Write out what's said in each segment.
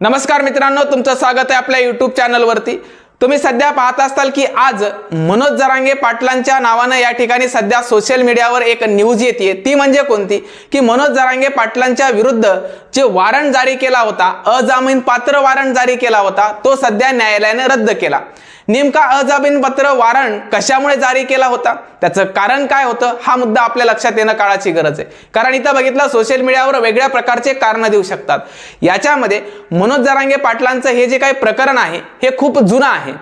नमस्कार मित्रांनो तुमचं स्वागत आहे आपल्या युट्यूब चॅनलवरती तुम्ही सध्या पाहत असताल की आज मनोज जरांगे पाटलांच्या नावानं या ठिकाणी सध्या सोशल मीडियावर एक न्यूज येते ती म्हणजे कोणती? की मनोज जरांगे पाटलांच्या विरुद्ध जे वॉरंट जारी केला होता अजामीन पात्र वॉरंट जारी केला होता तो सध्या न्यायालयाने रद्द केला. नेमका अजामीन पत्र कशामुळे जारी केला होता? त्याचं कारण काय होतं? हा मुद्दा आपल्या लक्षात येणं काळाची गरज आहे. कारण इथं बघितलं सोशल मीडियावर वेगळ्या प्रकारचे कारण देऊ शकतात. याच्यामध्ये मनोज जरांगे पाटलांचं हे जे काही प्रकरण आहे हे खूप जुनं आहे.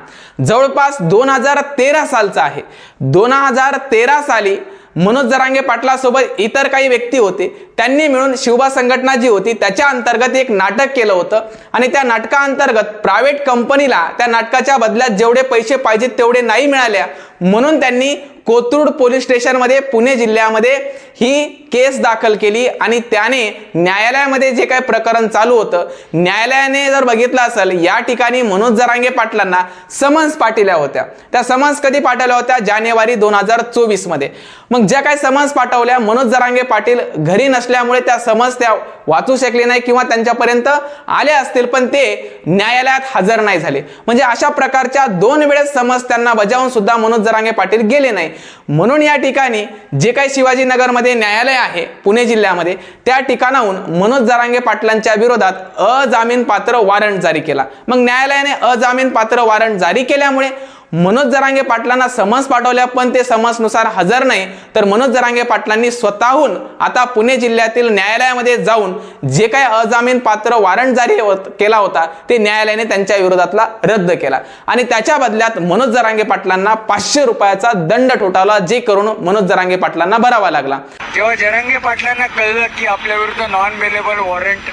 जवळपास दोन हजार तेरा सालचं आहे. दोन हजार तेरा साली मनोज जरांगे पाटलासोबत इतर काही व्यक्ती होते त्यांनी मिळून शिवबा संघटना जी होती त्याच्या अंतर्गत एक नाटक केलं होतं. आणि त्या नाटकाअंतर्गत प्रायव्हेट कंपनीला त्या नाटकाच्या बदल्यात जेवढे पैसे पाहिजेत तेवढे नाही मिळाल्या. म्हणून त्यांनी कोथरूड पोलीस स्टेशनमध्ये पुणे जिल्ह्यामध्ये ही केस दाखल केली आणि त्याने न्यायालयामध्ये जे काही प्रकरण चालू होतं न्यायालयाने जर बघितलं असेल या ठिकाणी मनोज जरांगे पाटलांना समन्स पाठवल्या होत्या. त्या समन्स कधी पाठवल्या होत्या? जानेवारी दोन हजार चोवीसमध्ये मग ज्या काही समन्स पाठवल्या मनोज जरांगे पाटील घरी नसल्यामुळे त्या समन्स त्या वाचू शकले नाही किंवा त्यांच्यापर्यंत आले असतील पण ते न्यायालयात हजर नाही झाले. म्हणजे अशा प्रकारच्या दोन वेळेस समज त्यांना बजावून सुद्धा मनोज जरांगे पाटील गेले नाही. म्हणून या ठिकाणी जे काही शिवाजीनगरमध्ये न्यायालय आहे पुणे जिल्ह्यामध्ये त्या ठिकाणाहून मनोज जरांगे पाटलांच्या विरोधात अजामीन पात्र वॉरंट जारी केला. मग न्यायालयाने अजामीन पात्र वॉरंट जारी केल्यामुळे मनोज जरांगे पाटलांना समन्स पाठवल्या पण ते समन्सनुसार हजर नाही. तर मनोज जरांगे पाटलांनी स्वतःहून आता पुणे जिल्ह्यातील न्यायालयामध्ये जाऊन जे काही अजामीन पात्र वॉरंट जारी केला होता ते न्यायालयाने त्यांच्या विरोधातला रद्द केला. आणि त्याच्या बदल्यात मनोज जरांगे पाटलांना पाचशे रुपयाचा दंड ठोठावला जे करून मनोज जरांगे पाटलांना भरावा लागला. जेव्हा जरांगे पाटलांना कळलं की आपल्या विरुद्ध नॉन बेलेबल वॉरंट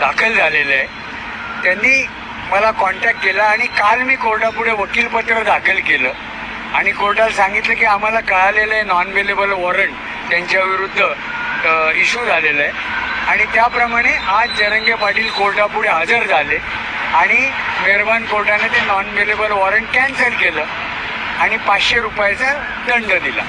दाखल झालेलं आहे. त्यांनी मला कॉन्टॅक्ट केला आणि काल मी कोर्टापुढे वकीलपत्र दाखल केलं. आणि कोर्टाला सांगितलं की आम्हाला कळालेलं आहे नॉन बेलेबल वॉरंट त्यांच्याविरुद्ध इश्यू झालेलं आहे. आणि त्याप्रमाणे आज जरंगे पाटील कोर्टापुढे हजर झाले. आणि मेहरबान कोर्टाने ते नॉन बेलेबल वॉरंट कॅन्सल केलं. आणि पाचशे रुपयाचा दंड दिला.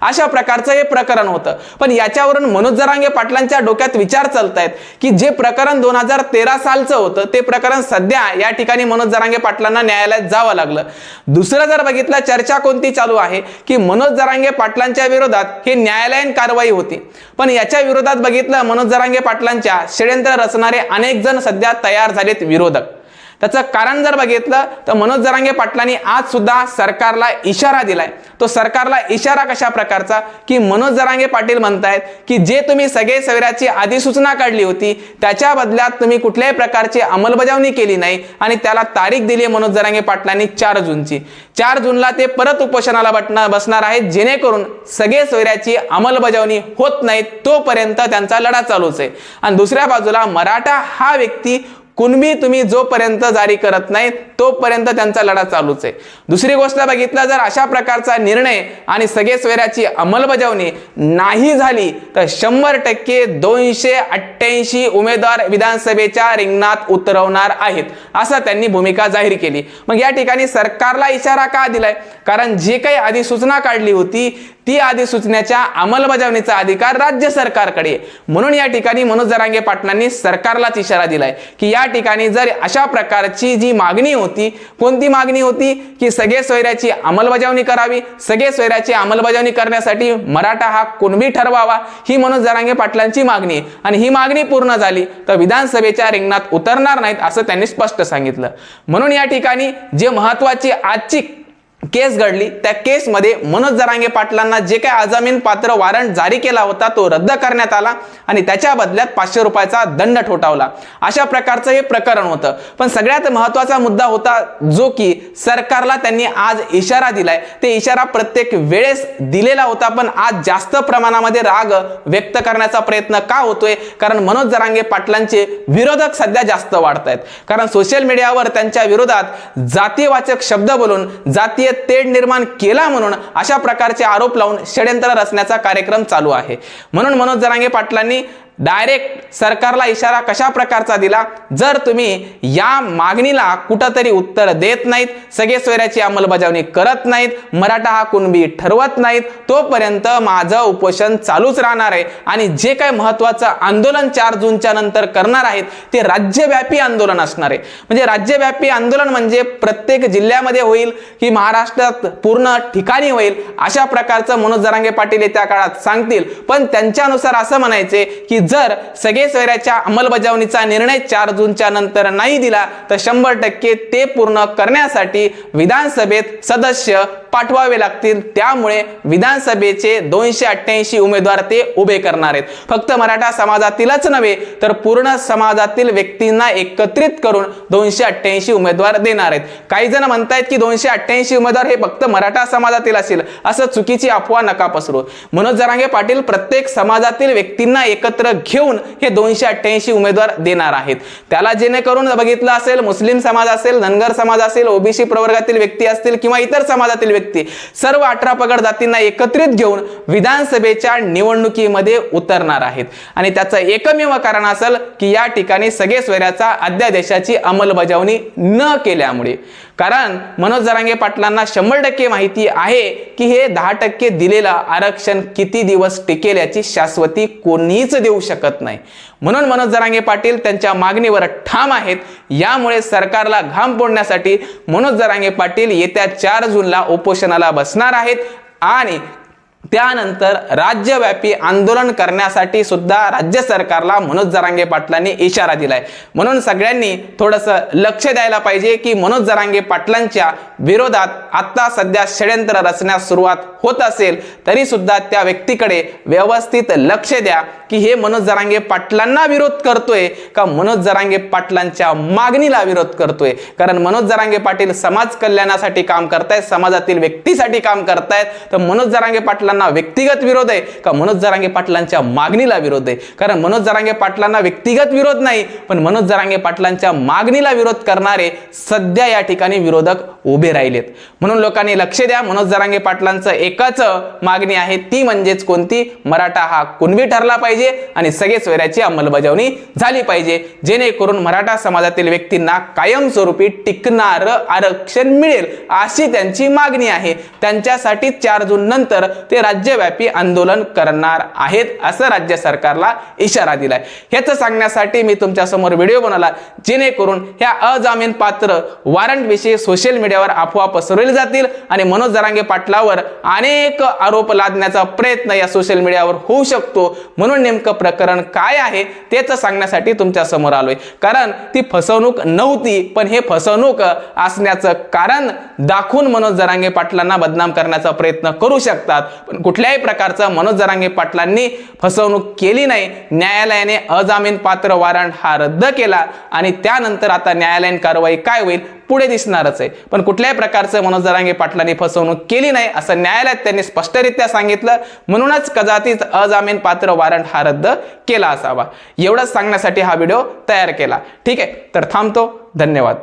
अशा प्रकारचं हे प्रकरण होतं. पण याच्यावरून मनोज जरांगे पाटलांच्या डोक्यात विचार चालत आहेत की जे प्रकरण दोन हजार तेरा सालचं होतं ते प्रकरण सध्या या ठिकाणी मनोज जरांगे पाटलांना न्यायालयात जावं लागलं. दुसरं जर बघितलं चर्चा कोणती चालू आहे की मनोज जरांगे पाटलांच्या विरोधात हे न्यायालयीन कारवाई होती. पण याच्या विरोधात बघितलं मनोज जरांगे पाटलांच्या षडयंत्र रचणारे अनेक जण सध्या तयार झालेत विरोधक. त्याचं कारण जर बघितलं तर मनोज जरांगे पाटलांनी आज सुद्धा सरकारला इशारा दिलाय. तो सरकारला इशारा कशा प्रकारचा? की मनोज जरांगे पाटील म्हणतायत की जे तुम्ही सगळे सैराची अधिसूचना काढली होती त्याच्या बदल्यात तुम्ही कुठल्याही प्रकारची अंमलबजावणी केली नाही आणि त्याला तारीख दिली आहे मनोज जरांगे पाटलांनी चार जूनची. चार जूनला ते परत उपोषणाला बटना बसणार आहेत जेणेकरून सगळे सोयऱ्याची अंमलबजावणी होत नाही तोपर्यंत त्यांचा लढा चालूच आहे. आणि दुसऱ्या बाजूला मराठा हा व्यक्ती कुणबी तुम्ही जोपर्यंत जारी करत नाही तोपर्यंत त्यांचा लढा चालूच आहे. दुसरी गोष्ट बघितलं जर अशा प्रकारचा निर्णय आणि सगळे स्वैराची अंमलबजावणी नाही झाली तर शंभर टक्के दोनशे अठ्ठ्याऐंशी उमेदवार विधानसभेच्या रिंगणात उतरवणार आहेत असं त्यांनी भूमिका जाहीर केली. मग या ठिकाणी सरकारला इशारा का दिलाय? कारण जी काही अधिसूचना काढली होती ती अधिसूचनेच्या अंमलबजावणीचा अधिकार राज्य सरकारकडे म्हणून या ठिकाणी मनोज जरांगे पाटलांनी सरकारलाच इशारा दिलाय की या ठिकाणी जर अशा प्रकारची जी मागणी होती कोणती मागणी होती की सगळे सोयऱ्याची अंमलबजावणी करावी सगळे सोयऱ्याची अंमलबजावणी करण्यासाठी मराठा हा कुणबी ठरवावा ही मनोज जरांगे पाटलांची मागणी आणि ही मागणी पूर्ण झाली तर विधानसभेच्या रिंगणात उतरणार नाहीत असं त्यांनी स्पष्ट सांगितलं. म्हणून या ठिकाणी जे महत्वाची आजची केस घडली त्या केसमध्ये मनोज जरांगे पाटलांना जे काही अजामीन पात्र वॉरंट जारी केला होता तो रद्द करण्यात आला आणि त्याच्या बदल्यात पाचशे रुपयाचा दंड ठोठावला. अशा प्रकारचं हे प्रकरण होतं. पण सगळ्यात महत्त्वाचा मुद्दा होता जो की सरकारला त्यांनी आज इशारा दिलाय. ते इशारा प्रत्येक वेळेस दिलेला होता पण आज जास्त प्रमाणामध्ये राग व्यक्त करण्याचा प्रयत्न का होतोय? कारण मनोज जरांगे पाटलांचे विरोधक सध्या जास्त वाढत आहेत कारण सोशल मीडियावर त्यांच्या विरोधात जातीयवाचक शब्द बोलून जातीय तेढ निर्माण केला म्हणून अशा प्रकारचे आरोप लावून षडयंत्र रचण्याचा कार्यक्रम चालू आहे. म्हणून मनोज जरांगे पाटलांनी डायरेक्ट सरकारला इशारा कशा प्रकारचा दिला? जर तुम्ही या मागणीला कुठंतरी उत्तर देत नाहीत सगळे सोयऱ्याची अंमलबजावणी करत नाहीत मराठा हा कुणबी ठरवत नाहीत तोपर्यंत माझं उपोषण चालूच राहणार आहे. आणि जे काय महत्वाचं आंदोलन चार जूनच्या नंतर करणार आहेत ते राज्यव्यापी आंदोलन असणार आहे. म्हणजे राज्यव्यापी आंदोलन म्हणजे प्रत्येक जिल्ह्यामध्ये होईल की महाराष्ट्रात पूर्ण ठिकाणी होईल अशा प्रकारचं मनोज जरांगे पाटील येत्या काळात सांगतील. पण त्यांच्यानुसार असं म्हणायचे की जर सगळे सोयऱ्याच्या अंमलबजावणीचा निर्णय चार जूनच्या नंतर नाही दिला तर शंभर टक्के ते पूर्ण करण्यासाठी विधानसभेत सदस्य पाठवावे लागतील. त्यामुळे विधानसभेचे दोनशे अठ्ठ्याऐंशी उमेदवार ते उभे करणार आहेत. फक्त मराठा समाजातीलच नव्हे तर पूर्ण समाजातील व्यक्तींना एकत्रित करून दोनशे अठ्ठ्याऐंशी उमेदवार देणार आहेत. काही जण म्हणतायत की दोनशे अठ्ठ्याऐंशी उमेदवार हे फक्त मराठा समाजातील असेल असं चुकीची अफवा नका पसरू. मनोज जरांगे पाटील प्रत्येक समाजातील व्यक्तींना एकत्र घेऊन हे दोनशे अठ्ठ्याऐंशी उमेदवार देणार आहेत. त्याला जेणेकरून बघितलं असेल मुस्लिम समाज असेल धनगर समाज असेल ओबीसी प्रवर्गातील व्यक्ती असतील किंवा इतर समाजातील व्यक्ती. सर्व अठरा पगड जातींना एकत्रित घेऊन विधानसभेच्या निवडणुकीमध्ये उतरणार आहेत. आणि त्याचं एकमेव कारण असेल की या ठिकाणी सगळे स्वैराचा अध्यादेशाची अंमलबजावणी न केल्यामुळे. कारण मनोज जरांगे पाटलांना शंभर टक्के माहिती आहे की हे दहा टक्के दिलेलं आरक्षण किती दिवस टिकेल याची शाश्वती कोणीच देऊ शकत नाही. म्हणून मनोज जरांगे पाटील त्यांच्या मागणीवर ठाम आहेत. यामुळे सरकारला घाम फोडण्यासाठी मनोज जरांगे पाटील येत्या चार जूनला उपोषणाला बसणार आहेत. आणि त्यानंतर राज्यव्यापी आंदोलन करण्यासाठी सुद्धा राज्य सरकारला मनोज जरांगे पाटलांनी इशारा दिलाय. म्हणून सगळ्यांनी थोडंसं लक्ष द्यायला पाहिजे की मनोज जरांगे पाटलांच्या विरोधात आता सध्या षड्यंत्र रचण्यास सुरुवात होत असेल तरी सुद्धा त्या व्यक्तीकडे व्यवस्थित लक्ष द्या की हे मनोज जरांगे पाटलांना विरोध करतोय का मनोज जरांगे पाटलांच्या मागणीला विरोध करतोय? कारण मनोज जरांगे पाटील समाज कल्याणासाठी काम करतायत समाजातील व्यक्तीसाठी काम करतायत तर मनोज जरांगे पाटलांना व्यक्तिगत विरोध आहे का मनोज जरांगे पाटलांच्या मागणीला विरोध आहे? कारण मनोज जरांगे पाटलांना व्यक्तिगत विरोध नाही पण मनोज जरांगे पाटलांच्या मागणीला विरोध करणारे सध्या या ठिकाणी विरोधक उभे राहिलेत. म्हणून लोकांनी लक्ष द्या. मनोज जरांगे पाटलांचं एकच मागणी आहे. ती म्हणजेच कोणती? मराठा हा कुणबी ठरला पाहिजे आणि सगळे सोयऱ्याची अंमलबजावणी झाली पाहिजे. जेणेकरून मराठा समाजातील व्यक्तींना कायमस्वरूपी टिकणार आरक्षण मिळेल अशी त्यांची मागणी आहे. त्यांच्यासाठी चार जून नंतर ते राज्यव्यापी आंदोलन करणार आहेत असं राज्य सरकारला इशारा दिलाय. ह्याचं सांगण्यासाठी मी तुमच्यासमोर व्हिडिओ बनवला. जेणेकरून ह्या अजामीन पात्र वॉरंट विषयी सोशल मीडियावर अफवा पसरवली जातील आणि मनोज जरांगे पाटलावर अनेक आरोप लादण्याचा प्रयत्न या सोशल मीडियावर होऊ शकतो. म्हणून नेमकं प्रकरण काय आहे तेच सांगण्यासाठी तुमच्यासमोर आलोय. कारण ती फसवणूक नव्हती पण हे फसवणूक असण्याचं कारण दाखवून मनोज जरांगे पाटलांना बदनाम करण्याचा प्रयत्न करू शकतात. पण कुठल्याही प्रकारचं मनोज जरांगे पाटलांनी फसवणूक केली नाही. न्यायालयाने अजामीन पात्र वारंट हा रद्द केला आणि त्यानंतर आता न्यायालयीन कारवाई काय होईल पुढे दिसणारच आहे. पण कुठल्याही प्रकारचं मनोज जरांगे पाटलांनी फसवणूक केली नाही असं न्यायालयात त्यांनी स्पष्टरित्या सांगितलं. म्हणूनच कदाचित अजामीन पात्र वॉरंट हा रद्द केला असावा. एवढंच सांगण्यासाठी हा व्हिडिओ तयार केला. ठीक आहे तर थांबतो. धन्यवाद.